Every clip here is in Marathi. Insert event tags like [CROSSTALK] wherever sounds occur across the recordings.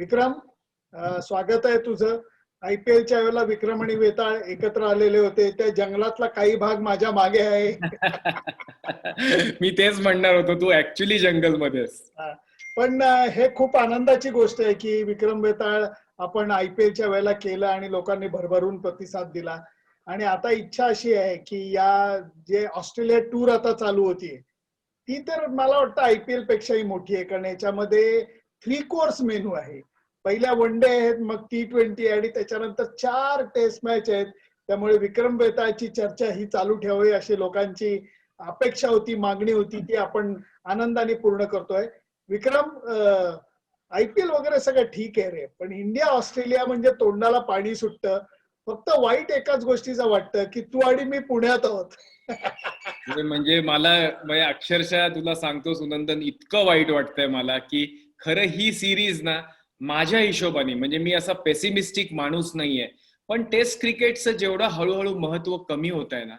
विक्रम स्वागत आहे तुझं. आय पी एलच्या वेळेला विक्रम आणि वेताळ एकत्र आलेले होते. त्या जंगलातला काही भाग माझ्या मागे आहे. [LAUGHS] मी तेच म्हणणार होतो तू ऍक्च्युली जंगल मध्येस पण हे खूप आनंदाची गोष्ट आहे की विक्रम वेताळ आपण आय पी एलच्या वेळेला केलं आणि लोकांनी भरभरून प्रतिसाद दिला. आणि आता इच्छा अशी आहे की या जे ऑस्ट्रेलिया टूर आता चालू होतीये ती तर मला वाटतं आय पी एल पेक्षाही मोठी आहे. कारण याच्यामध्ये थ्री कोर्स मेनू आहे. पहिल्या वन डे आहेत मग टी ट्वेंटी आणि त्याच्यानंतर चार टेस्ट मॅच आहेत. त्यामुळे विक्रम बेताळची चर्चा ही चालू ठेवावी अशी लोकांची अपेक्षा होती मागणी होती ती आपण आनंदाने पूर्ण करतोय. विक्रम आय पी एल वगैरे सगळं ठीक आहे रे पण इंडिया ऑस्ट्रेलिया म्हणजे तोंडाला पाणी सुटतं. फक्त वाईट एकाच गोष्टीचं वाटतं की तू आणि मी पुण्यात आहोत. म्हणजे- मला म्हणजे अक्षरशः तुला सांगतो सुनंदन इतकं वाईट वाटतंय मला की खरं ही सिरीज ना माझ्या हिशोबाने म्हणजे मी असा पेसिमिस्टिक माणूस नाहीये. पण टेस्ट क्रिकेटचं जेवढं हळूहळू महत्त्व कमी होत आहे ना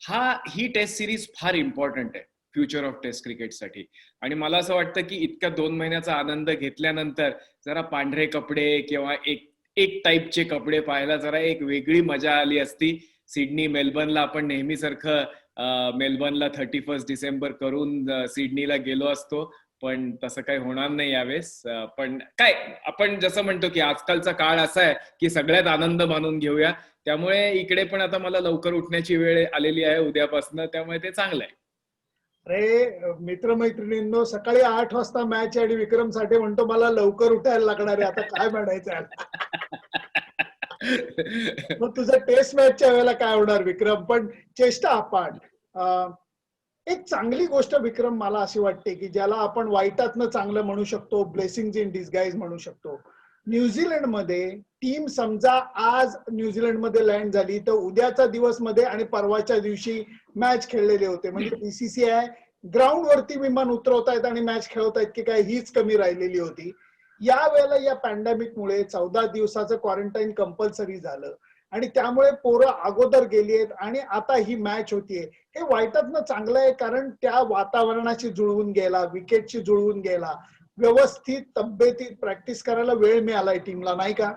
हा ही टेस्ट सिरीज फार इम्पॉर्टंट आहे फ्युचर ऑफ टेस्ट क्रिकेटसाठी आणि मला असं वाटतं की इतक्या दोन महिन्याचा आनंद घेतल्यानंतर जरा पांढरे कपडे किंवा एक एक टाईपचे कपडे पाहायला जरा एक वेगळी मजा आली असती. सिडनी मेलबर्नला आपण नेहमीसारखं मेलबर्नला थर्टी फर्स्ट डिसेंबर करून सिडनीला गेलो असतो. पण तसं काही होणार नाही यावेळेस. पण काय आपण जसं म्हणतो की आजकालचा काळ असा आहे की सगळ्यात आनंद मानून घेऊया. त्यामुळे इकडे पण आता मला लवकर उठण्याची वेळ आलेली आहे उद्यापासून त्यामुळे ते चांगलं आहे. अरे मित्रमैत्रिणींनो सकाळी आठ वाजता मॅच आहे आणि विक्रम साठे म्हणतो मला लवकर उठायला लागणार आहे. आता काय म्हणायचं? [LAUGHS] मग तुझं टेस्ट मॅचच्या वेळेला काय होणार विक्रम? पण चेष्टा आपण. एक चांगली गोष्ट विक्रम मला अशी वाटते की ज्याला आपण वाईटातनं चांगलं म्हणू शकतो ब्लेसिंग इन डिस्गाईज म्हणू शकतो. न्यूझीलंडमध्ये टीम समजा आज न्यूझीलंडमध्ये लँड झाली तर उद्याचा दिवसमध्ये आणि परवाच्या दिवशी मॅच खेळलेले होते. म्हणजे बीसीसीआय ग्राउंड वरती विमान उतरवतायत आणि मॅच खेळवतायत की काय हीच कमी राहिलेली होती. या वेळेला या पॅन्डेमिकमुळे चौदा दिवसाचं क्वारंटाईन कंपल्सरी झालं. आणि त्यामुळे पोरं अगोदर गेली आहेत आणि आता ही मॅच होतीये. हे वाईटातनं चांगलं आहे कारण त्या वातावरणाशी जुळवून गेला विकेटशी जुळवून गेला व्यवस्थित तब्येतीत प्रॅक्टिस करायला वेळ मिळालाय टीमला नाही का?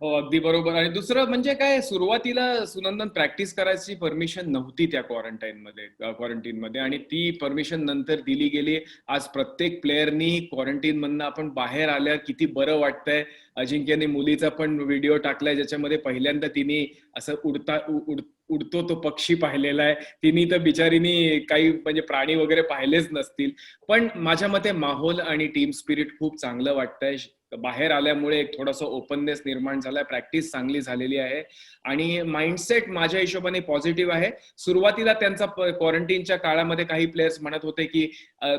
हो अगदी बरोबर. आणि दुसरं म्हणजे काय सुरुवातीला सुनंदन प्रॅक्टिस करायची परमिशन नव्हती त्या क्वारंटाईन मध्ये क्वारंटीन मध्ये. आणि ती परमिशन नंतर दिली गेली. आज प्रत्येक प्लेअरनी क्वारंटीन मधनं आपण बाहेर आल्यावर किती बरं वाटतंय. अजिंक्यने मुलीचा पण व्हिडिओ टाकलाय ज्याच्यामध्ये पहिल्यांदा तिने असं उडता उड उडतो तो पक्षी पाहिलेला आहे. तिने तर बिचारीनी काही म्हणजे प्राणी वगैरे पाहिलेच नसतील. पण माझ्या मते माहोल आणि टीम स्पिरिट खूप चांगलं वाटतंय. बाहेर आल्यामुळे एक थोडस ओपननेस निर्माण झालाय प्रॅक्टिस चांगली झालेली आहे. आणि माइंडसेट माझ्या हिशोबाने पॉझिटिव्ह आहे. सुरुवातीला त्यांचा क्वारंटीनच्या काळामध्ये काही प्लेयर्स म्हणत होते की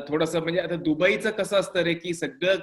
थोडस म्हणजे आता दुबईचं कसं असतं रे की सगळं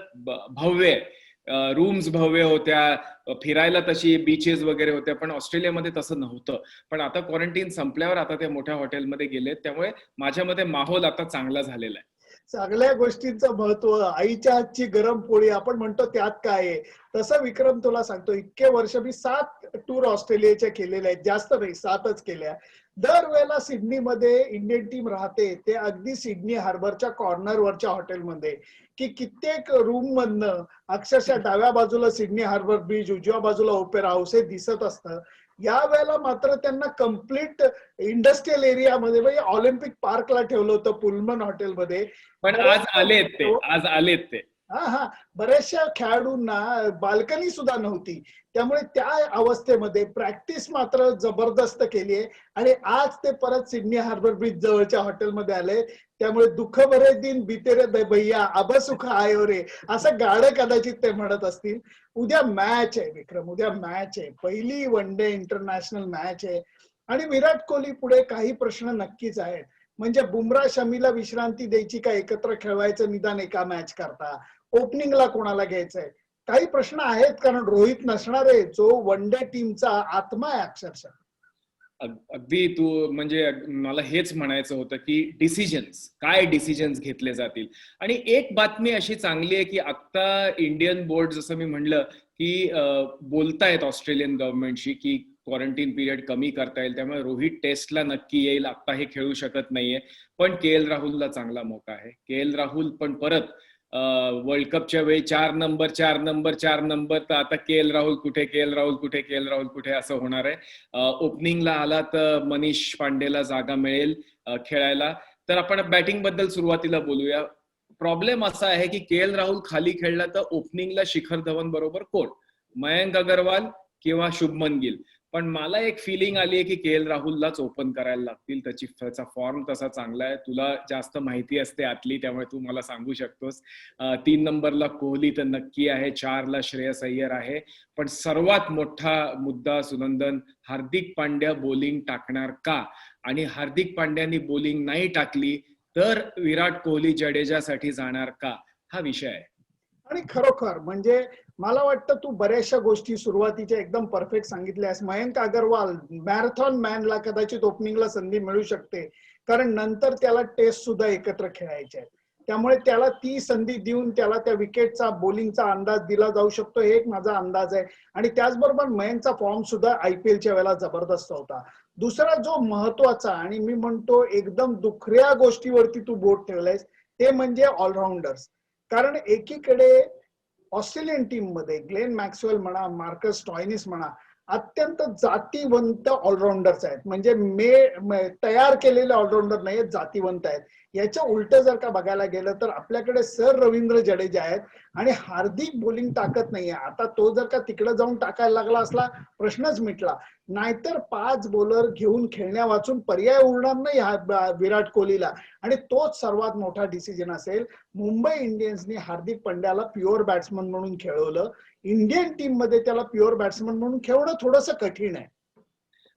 भव्य आहे. रूम्स भव्य होत्या फिरायला तशी बीचेस वगैरे होत्या पण ऑस्ट्रेलियामध्ये तसं नव्हतं. पण आता क्वारंटीन संपल्यावर आता ते मोठ्या हॉटेलमध्ये गेलेत त्यामुळे माझ्या मते माहोल आता चांगला झालेला आहे. सगळ्या गोष्टींचं महत्त्व आईच्या हातची गरम पोळी आपण म्हणतो त्यात काय आहे? तसं विक्रम तुला सांगतो इतके वर्ष मी सात टूर ऑस्ट्रेलियाच्या केलेल्या आहेत जास्त नाही सातच केल्या. दरवेळेला सिडनीमध्ये इंडियन टीम राहते ते अगदी सिडनी हार्बरच्या कॉर्नरवरच्या हॉटेलमध्ये. की कित्येक रूम मधनं अक्षरशः डाव्या बाजूला सिडनी हार्बर बीच उजव्या बाजूला ओपेरा हाऊस हे दिसत असतं. या वेळेला मात्र त्यांना कंप्लीट इंडस्ट्रियल एरियामध्ये म्हणजे ऑलिम्पिक पार्कला ठेवलं होतं पुलमन हॉटेलमध्ये पण आज आलेत ते आज आलेत ते. हा हा. बऱ्याचशा खेळाडूंना बाल्कनी सुद्धा नव्हती. त्यामुळे त्या अवस्थेमध्ये प्रॅक्टिस मात्र जबरदस्त केली आहे. आणि आज ते परत सिडनी हार्बर बीच जवळच्या हॉटेलमध्ये आले. त्यामुळे दुःख बरे दिन बितेरे द भैया अब सुख आयो रे. असं गाणं कदाचित ते म्हणत असतील. उद्या मॅच आहे विक्रम उद्या मॅच आहे. पहिली वन डे इंटरनॅशनल मॅच आहे. आणि विराट कोहली पुढे काही प्रश्न नक्कीच आहेत. म्हणजे बुमरा शमीला विश्रांती द्यायची का? एकत्र खेळवायचं निदान एका मॅच करता. ओपनिंगला कोणाला घ्यायचंय? काही प्रश्न आहेत कारण रोहित नसणार आहे जो वन डे टीमचा आत्मा आहे अक्षरशः. अगदी तू म्हणजे मला हेच म्हणायचं होतं की डिसिजन्स काय डिसिजन्स घेतले जातील? आणि एक बातमी अशी चांगली आहे की आता इंडियन बोर्ड जसं मी म्हणलं की बोलतायत ऑस्ट्रेलियन गव्हर्नमेंटशी की क्वारंटीन पिरियड कमी करता येईल त्यामुळे रोहित टेस्टला नक्की येईल. आता हे खेळू शकत नाहीये. पण के एल राहुलला चांगला मौका आहे. के एल राहुल पण परत वर्ल्ड कपच्या वेळी चार नंबर चार नंबर चार नंबर तर आता के एल राहुल कुठे के एल राहुल कुठे के एल राहुल कुठे असं होणार आहे. ओपनिंगला आला तर मनीष पांडेला जागा मिळेल खेळायला. तर आपण बॅटिंगबद्दल सुरुवातीला बोलूया. प्रॉब्लेम असा आहे की के एल राहुल खाली खेळला तर ओपनिंगला शिखर धवन बरोबर कोण? मयंक अगरवाल किंवा शुभमन गिल. पण मला एक फिलिंग आली आहे की के एल राहुललाच ओपन करायला लागतील. त्याची त्याचा फॉर्म तसा चांगला आहे. तुला जास्त माहिती असते आतली त्यामुळे तू मला सांगू शकतोस. तीन नंबरला कोहली तर नक्की आहे. चारला श्रेयस अय्यर आहे. पण सर्वात मोठा मुद्दा सुनंदन हार्दिक पांड्या बोलिंग टाकणार का? आणि हार्दिक पांड्यानी बोलिंग नाही टाकली तर विराट कोहली जडेजासाठी जाणार का? हा विषय आहे. आणि खरोखर म्हणजे मला वाटतं तू बऱ्याचशा गोष्टी सुरुवातीच्या एकदम परफेक्ट सांगितल्यास. मयंक अगरवाल मॅरेथॉन मॅनला कदाचित ओपनिंगला संधी मिळू शकते. कारण नंतर त्याला टेस्ट सुद्धा एकत्र खेळायचे आहेत. त्यामुळे त्याला ती संधी देऊन त्याला त्या विकेटचा बॉलिंगचा अंदाज दिला जाऊ शकतो. हे एक माझा अंदाज आहे. आणि त्याचबरोबर मयंकचा फॉर्म सुद्धा आयपीएलच्या वेळेला जबरदस्त होता. दुसरा जो महत्त्वाचा आणि मी म्हणतो एकदम दुखऱ्या गोष्टीवरती तू बोट ठेवलायस ते म्हणजे ऑलराऊंडर्स कारण एकीकडे ऑस्ट्रेलियन टीममध्ये ग्लेन मॅक्सवेल म्हणा मार्कस टॉयनिस म्हणा अत्यंत जातीवंत ऑलराऊंडर्स आहेत. म्हणजे मे तयार केलेले ऑलराऊंडर नाही आहेत जातीवंत आहेत. याच्या उलट जर का बघायला गेलं तर आपल्याकडे सर रवींद्र जडेजा आहेत आणि हार्दिक बोलिंग टाकत नाहीये. आता तो जर का तिकडे जाऊन टाकायला लागला असला प्रश्नच मिटला. नाहीतर पाच बॉलर घेऊन खेळण्या वाचून पर्याय उरणार नाही हा विराट कोहलीला. आणि तोच सर्वात मोठा डिसिजन असेल मुंबई इंडियन्सनी हार्दिक पंड्याला प्युअर बॅट्समन म्हणून खेळवलं. इंडियन टीममध्ये त्याला प्युअर बॅट्समन म्हणून खेळणं थोडस कठीण आहे.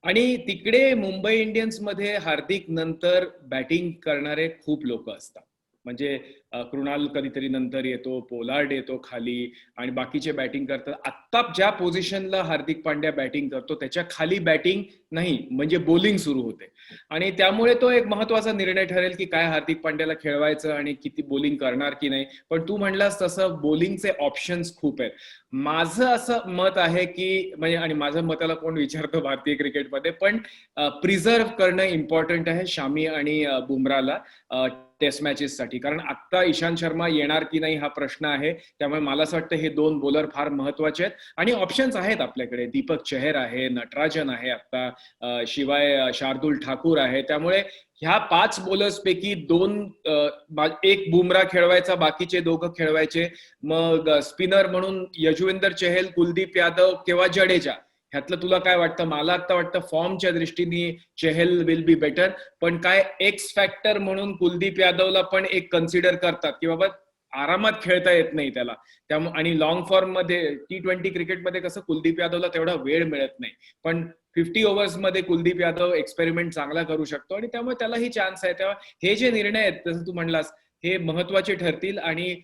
आणि तिकडे मुंबई इंडियन्समध्ये हार्दिक नंतर बॅटिंग करणारे खूप लोक असतात. म्हणजे कृणाल कधीतरी नंतर येतो पोलार्ड येतो खाली आणि बाकीचे बॅटिंग करतात. आत्ता ज्या पोझिशनला हार्दिक पांड्या बॅटिंग करतो त्याच्याखाली बॅटिंग नाही म्हणजे बोलिंग सुरू होते. आणि त्यामुळे तो एक महत्त्वाचा निर्णय ठरेल की काय हार्दिक पांड्याला खेळवायचं आणि किती बोलिंग करणार की नाही. पण तू म्हणलास तसं बोलिंगचे ऑप्शन्स खूप आहेत. माझं असं मत आहे की म्हणजे आणि माझं मताला कोण विचारतो भारतीय क्रिकेटमध्ये पण प्रिझर्व करणं इम्पॉर्टंट आहे शामी आणि बुमराला टेस्ट मॅचेस साठी. कारण आत्ता इशांत शर्मा येणार की नाही हा प्रश्न आहे. त्यामुळे मला असं वाटतं हे दोन बॉलर फार महत्त्वाचे आहेत. आणि ऑप्शन्स आहेत आपल्याकडे. दीपक चेहर आहे नटराजन आहे आता शिवाय शार्दुल ठाकूर आहे. त्यामुळे ह्या पाच बॉलर्स पैकी दोन एक बुमरा खेळवायचा बाकीचे दोघं खेळवायचे. मग स्पिनर म्हणून यजुवेंद्र चहल कुलदीप यादव किंवा जडेजा? ह्यातलं तुला काय वाटतं? मला आता वाटतं फॉर्मच्या दृष्टीने चेहल विल बी बेटर पण काय एक्स फॅक्टर म्हणून कुलदीप यादवला पण एक कन्सिडर करतात की बाबा आरामात खेळता येत नाही त्याला. त्यामुळे आणि लॉंग फॉर्ममध्ये टी ट्वेंटी क्रिकेटमध्ये कसं कुलदीप यादवला तेवढा वेळ मिळत नाही. पण फिफ्टी ओव्हर्समध्ये कुलदीप यादव एक्सपेरिमेंट चांगला करू शकतो आणि त्यामुळे त्यालाही चान्स आहे. तेव्हा हे जे निर्णय आहेत जसं तू म्हणलास हे महत्त्वाचे ठरतील आणि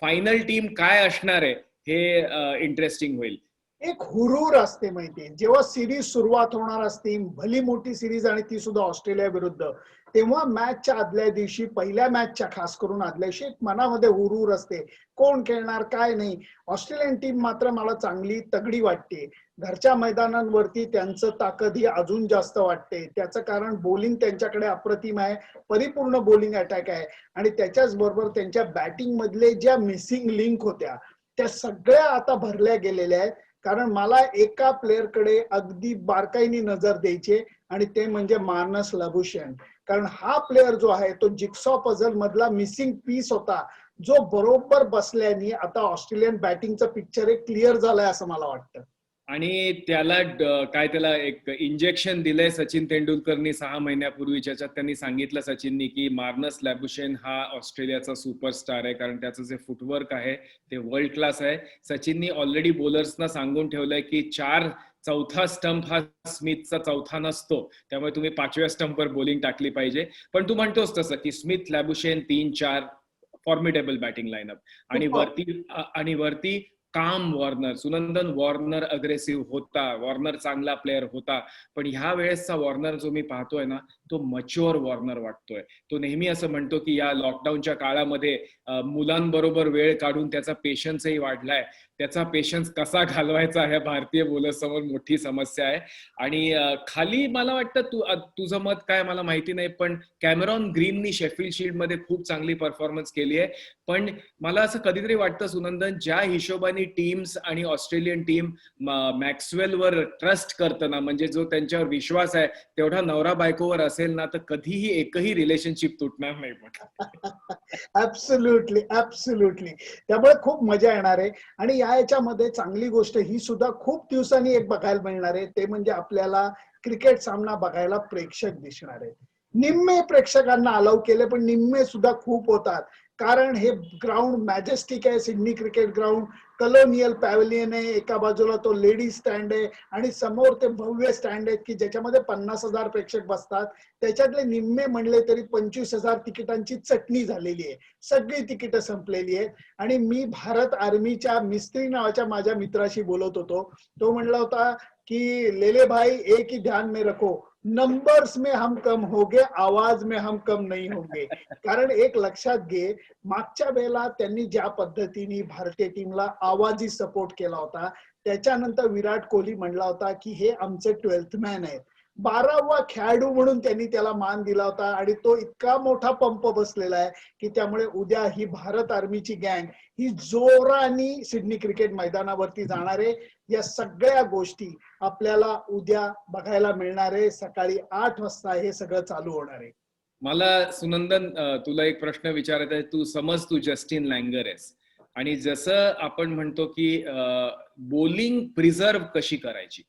फायनल टीम काय असणार आहे हे इंटरेस्टिंग होईल. एक हुरूर असते माहितीये. जेव्हा सिरीज सुरुवात होणार असते भली मोठी सिरीज आणि ती सुद्धा ऑस्ट्रेलिया विरुद्ध तेव्हा मॅचच्या आदल्या दिवशी पहिल्या मॅचच्या खास करून आदल्या दिवशी एक मनामध्ये हुरूर असते. कोण खेळणार काय नाही. ऑस्ट्रेलियन टीम मात्र मला चांगली तगडी वाटते. घरच्या मैदानांवरती त्यांचं ताकद ही अजून जास्त वाटते. त्याचं कारण बोलिंग त्यांच्याकडे अप्रतिम आहे. परिपूर्ण बोलिंग अटॅक आहे. आणि त्याच्याच बरोबर त्यांच्या बॅटिंग मधले ज्या मिसिंग लिंक होत्या त्या सगळ्या आता भरल्या गेलेल्या आहेत. कारण मला एका प्लेअरकडे अगदी बारकाईने नजर द्यायची आणि ते म्हणजे मानस लभूषण कारण हा प्लेअर जो आहे तो जिक्सॉ पझल मधला मिसिंग पीस होता जो बरोबर बसल्याने आता ऑस्ट्रेलियन बॅटिंगचं पिक्चर एक क्लिअर झालंय असं मला वाटतं. आणि त्याला काय त्याला एक इंजेक्शन दिलंय सचिन तेंडुलकरनी सहा महिन्यापूर्वी ज्याच्यात त्यांनी सांगितलं सचिननी की मार्नस लॅबुशेन हा ऑस्ट्रेलियाचा सुपरस्टार आहे कारण त्याचं जे फुटवर्क आहे ते वर्ल्ड क्लास आहे. सचिननी ऑलरेडी बॉलर्सना सांगून ठेवलंय की चार चौथा स्टंप हा स्मिथचा चौथा नसतो. त्यामुळे तुम्ही पाचव्या स्टंपवर बॉलिंग टाकली पाहिजे. पण तू म्हणतोस तसं की स्मिथ लॅबुशेन तीन चार फॉर्मिडेबल बॅटिंग लाईनअप आणि. वरती आणि वरती काम वॉर्नर. सुनंदन वॉर्नर अग्रेसिव्ह होता. वॉर्नर चांगला प्लेअर होता. पण ह्या वेळेसचा वॉर्नर जो मी पाहतोय ना तो मच्युअर वॉर्नर वाटतोय. तो नेहमी असं म्हणतो की या लॉकडाऊनच्या काळामध्ये मुलांबरोबर वेळ काढून त्याचा पेशन्सही वाढलाय. त्याचा पेशन्स कसा घालवायचा ह्या भारतीय मुलांसमोर मोठी समस्या आहे. आणि खाली मला वाटतं तू तुझं मत काय मला माहिती नाही पण कॅमेरॉन ग्रीननी शेफिल्ड शील्डमध्ये खूप चांगली परफॉर्मन्स केली आहे. पण मला असं कधीतरी वाटतं सुनंदन ज्या हिशोबाने टीम्स आणि ऑस्ट्रेलियन टीम मॅक्सवेलवर ट्रस्ट करतं ना म्हणजे जो त्यांच्यावर विश्वास आहे तेवढा नवरा बायकोवर असेल ना तर कधीही एकही रिलेशनशिप तुटणार नाही पण ऍब्सुल्युटली ऍब्सुल्युटली त्यामुळे खूप मजा येणार आहे. आणि या याच्यामध्ये चांगली गोष्ट ही सुद्धा खूप दिवसांनी एक बघायला मिळणार आहे. ते म्हणजे आपल्याला क्रिकेट सामना बघायला प्रेक्षक दिसणार आहेत. निम्मे प्रेक्षकांना अलाव केले पण निम्मे सुद्धा खूप होतात. कारण हे ग्राउंड मॅजेस्टिक आहे Sydney cricket ground colonial pavilion आहे एका बाजूला तो लेडी स्टँड आहे आणि समोर ते भव्य स्टँड आहेत की ज्याच्यामध्ये पन्नास हजार प्रेक्षक बसतात. त्याच्यातले निम्मे म्हणले तरी पंचवीस हजार तिकिटांची चटणी झालेली आहे. सगळी तिकीटं संपलेली आहेत. आणि मी भारत आर्मीच्या मिस्त्री नावाच्या माझ्या मित्राशी बोलत होतो. तो म्हणला होता की लेले भाई एक ही ध्यान में रखो. नंबर्स में हम कम होगे आवाज में हम कम नहीं होगे. कारण एक लक्षात घे मागच्या वेळेला त्यांनी ज्या पद्धतीने भारतीय टीमला आवाजी सपोर्ट केला होता. त्याच्यानंतर विराट कोहली म्हणला होता की हे आमचे ट्वेल्थ मॅन आहेत. बारावा खेळाडू म्हणून त्यांनी त्याला मान दिला होता आणि तो इतका मोठा पंप बसलेला आहे की त्यामुळे उद्या ही भारत आर्मीची गँग ही जोराने सिडनी क्रिकेट मैदानावरती जाणार आहे. या सगळ्या गोष्टी आपल्याला उद्या बघायला मिळणार आहे. सकाळी आठ वाजता हे सगळं चालू होणार आहे. मला सुनंदन तुला एक प्रश्न विचारत आहे. तू समज तू जस्टिन लँगर आहेस. आणि जसं आपण म्हणतो की बोलिंग प्रिझर्व कशी करायची?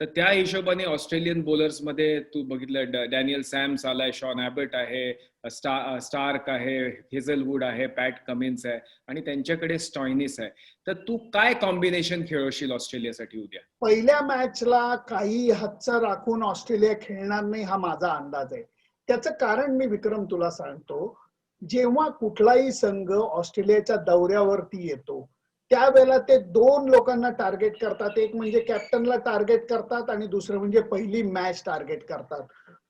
तर त्या हिशोबाने ऑस्ट्रेलियन बॉलर्समध्ये तू बघितलं डॅनियल सॅम्स आलाय शॉन ॲबट आहे स्टा स्टार्क आहे हेझलवूड आहे पॅट कमिन्स आहे आणि त्यांच्याकडे स्टॉयनिस आहे. तर तू काय कॉम्बिनेशन खेळवशील ऑस्ट्रेलियासाठी उद्या? पहिल्या मॅचला काही हातचं राखून ऑस्ट्रेलिया खेळणार नाही हा माझा अंदाज आहे. त्याचं कारण मी विक्रम तुला सांगतो जेव्हा कुठलाही संघ ऑस्ट्रेलियाच्या दौऱ्यावरती येतो त्यावेळेला ते दोन लोकांना टार्गेट करतात. एक म्हणजे कॅप्टनला टार्गेट करतात आणि दुसरं म्हणजे पहिली मॅच टार्गेट करतात.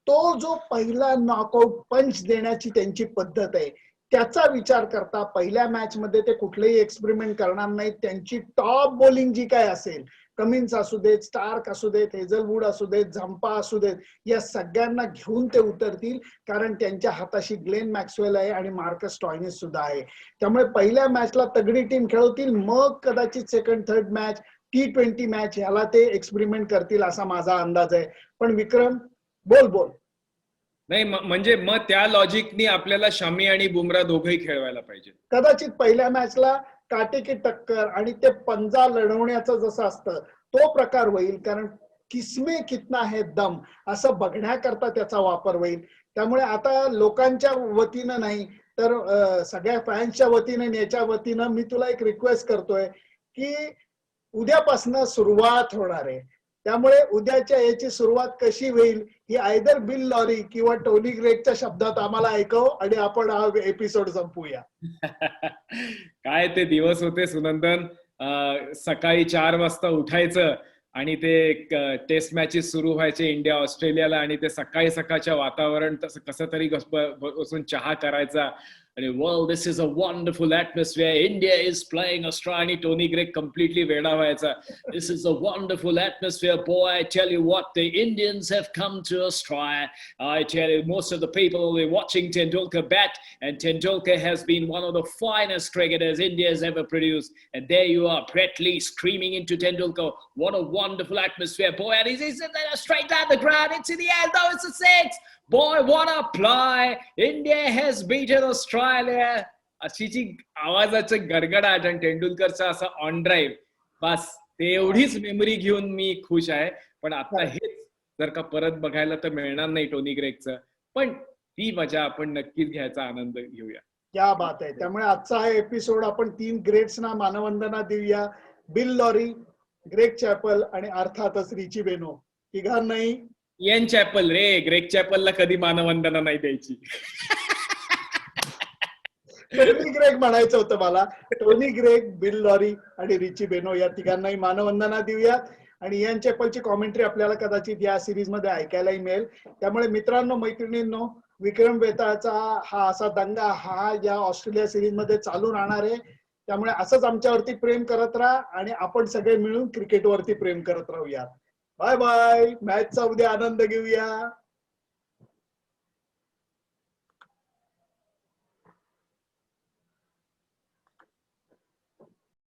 तो जो पहिला नॉकआउट पंच देण्याची त्यांची पद्धत आहे त्याचा विचार करता पहिल्या मॅच मध्ये ते कुठलेही एक्सपेरिमेंट करणार नाहीत. त्यांची टॉप बॉलिंग जी काय असेल कमिन्स असू देत स्टार्क असू देत हेझलवूड असू देत झंपा असू देत या सगळ्यांना घेऊन ते उतरतील. कारण त्यांच्या हाताशी ग्लेन मॅक्सवेल आहे आणि मार्कस टॉयनिस सुद्धा आहे. त्यामुळे पहिल्या मॅचला तगडी टीम खेळवतील मग कदाचित second third match T twenty match ह्याला ते एक्सपेरिमेंट करतील असा माझा अंदाज आहे. पण विक्रम बोल बोल. नाही म्हणजे मग त्या लॉजिकनी आपल्याला शमी आणि बुमरा दोघंही खेळवायला पाहिजे. कदाचित पहिल्या मॅचला काटे की टक्कर आणि ते पंजा लढवण्याचं जसं असतं तो प्रकार होईल. कारण किसमे कितना है दम असं बघण्याकरता त्याचा वापर होईल. त्यामुळे आता लोकांच्या वतीनं नाही तर सगळ्या फॅन्सच्या वतीनं आणि याच्या वतीनं मी तुला एक रिक्वेस्ट करतोय की उद्यापासनं सुरुवात होणार आहे. त्यामुळे उद्याच्या याची सुरुवात कशी होईल ही आयदर बिल लॉरी किंवा टोनी ग्रेटच्या शब्दात आम्हाला ऐकव आणि आपण हा एपिसोड संपूया [LAUGHS] काय ते दिवस होते सुनंदन. सकाळी चार वाजता उठायचं आणि ते टेस्ट मॅचेस सुरू व्हायचे इंडिया ऑस्ट्रेलियाला आणि ते सकाळी सकाळच्या वातावरण तसं कसं तरी बसून चहा करायचा. and well, this is a wonderful atmosphere. India is playing Australia. Tony Gregg completely. This is a wonderful atmosphere, boy. I tell you what, the Indians have come to Australia. I tell you, most of the people are watching Tendulkar bat, and Tendulkar has been one of the finest cricketers India has ever produced. And there you are, Brett Lee screaming into Tendulkar. What a wonderful atmosphere, Boy, and he's, he's straight down the ground into the air. No, it's a six. Boy, what a ply! India has beaten Australia. अशी जी आवाजाचं गडगडाट आणि तेंडुलकरचा असा ऑन ड्राईव्ह बस ते एवढीच मेमरी घेऊन मी खुश आहे. पण आता हेच जर का परत बघायला तर मिळणार नाही टोनी ग्रेकचं पण ती मजा आपण नक्कीच घ्यायचा आनंद घेऊया. क्या बात आहे. त्यामुळे आजचा हा एपिसोड आपण तीन ग्रेट्सना मानवंदना देऊया. बिल लॉरी ग्रेग चॅपल आणि अर्थातच रिची बेनो. तिघांनाही एन चॅपल रे ग्रेक चॅपलला कधी मानवंदना नाही द्यायची. टोनी ग्रेग म्हणायचं होतं मला. टोनी ग्रेक बिल लॉरी आणि रिची बेनो या तिघांनाही मानवंदना देऊया. आणि एन चॅपलची कॉमेंट्री आपल्याला कदाचित या सिरीजमध्ये ऐकायलाही मिळेल. त्यामुळे मित्रांनो मैत्रिणींनो विक्रम वेताळचा हा असा दंगा हा या ऑस्ट्रेलिया सिरीजमध्ये चालू राहणार आहे. त्यामुळे असंच आमच्यावरती प्रेम करत राहा आणि आपण सगळे मिळून क्रिकेटवरती प्रेम करत राहूया बाय बाय मॅचचा उद्या आनंद घेऊया.